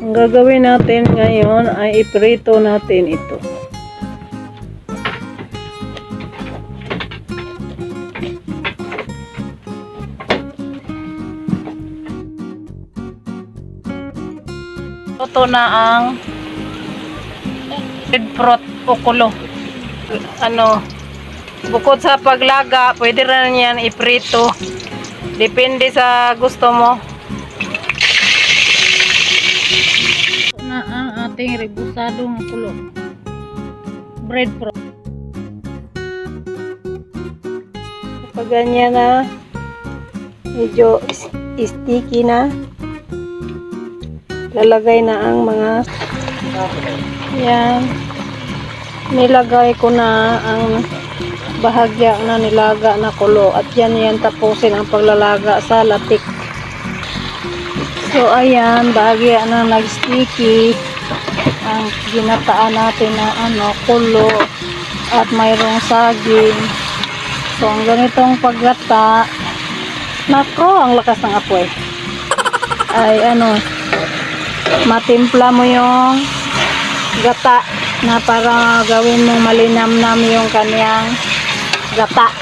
Ang gagawin natin ngayon ay iprito natin ito. Ito na ang red fruit o kulo. Ano, bukod sa paglaga, pwede rin yan iprito. Depende sa gusto mo. Na ang ating rebusadong kulo. Bread fruit. Kapag ganyan na, medyo sticky na, lalagay na ang mga yan nilagay ko na ang bahagya na nilaga na kulo at yan yan tapusin ang paglalaga sa latik so ayan bahagya na nag-sticky ang ginataan natin na ano kulo at mayroong saging so ang ganitong paggata nako ang lakas ng apoy ay ano matimpla mo yung gata na para gawin mong malinamnam yung kanyang gata.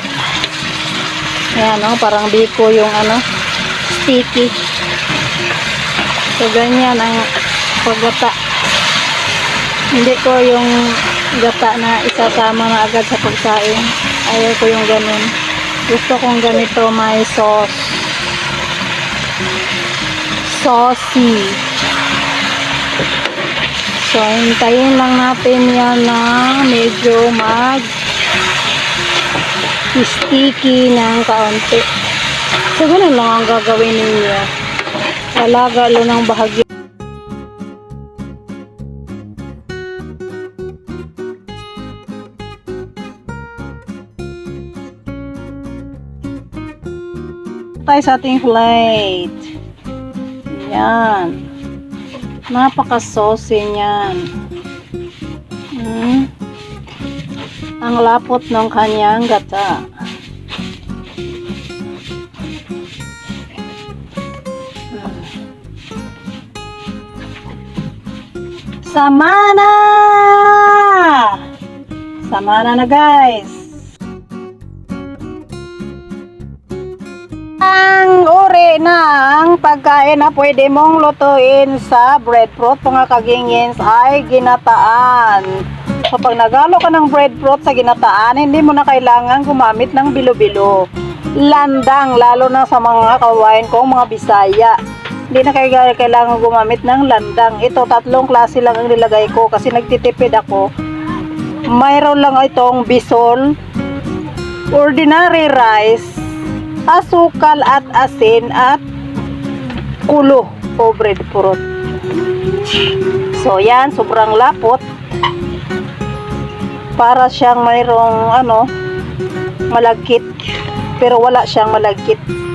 Ayan, oh, parang biko yung ano, sticky. So, ganyan ang paggata. Hindi ko yung gata na isasama na agad sa pagkain. Ayaw ko yung ganun. Gusto kong ganito may sauce. Saucy. So, hintayin lang natin yan na medyo mag sticky ng kaunti. So, ganun lang ang gagawin ninyo. Lalagalo ng bahagya. tayo sa ating plate. Yan. Napaka-saucy niyan. Hmm. Ang lapot ng kanyang gata. Sama na! Sama na na guys. ang uri ng pagkain na pwede mong lutuin sa breadfruit mga kagingins ay ginataan. So pag nagalo ka ng breadfruit sa ginataan, hindi mo na kailangan gumamit ng bilo-bilo. Landang, lalo na sa mga kawain kong mga bisaya. Hindi na kayo kailangan gumamit ng landang. Ito, tatlong klase lang ang nilagay ko kasi nagtitipid ako. Mayroon lang itong bisol, ordinary rice, asukal at asin at kulo o breadfruit. So yan, sobrang lapot. Para siyang mayroong ano, malagkit. Pero wala siyang malagkit.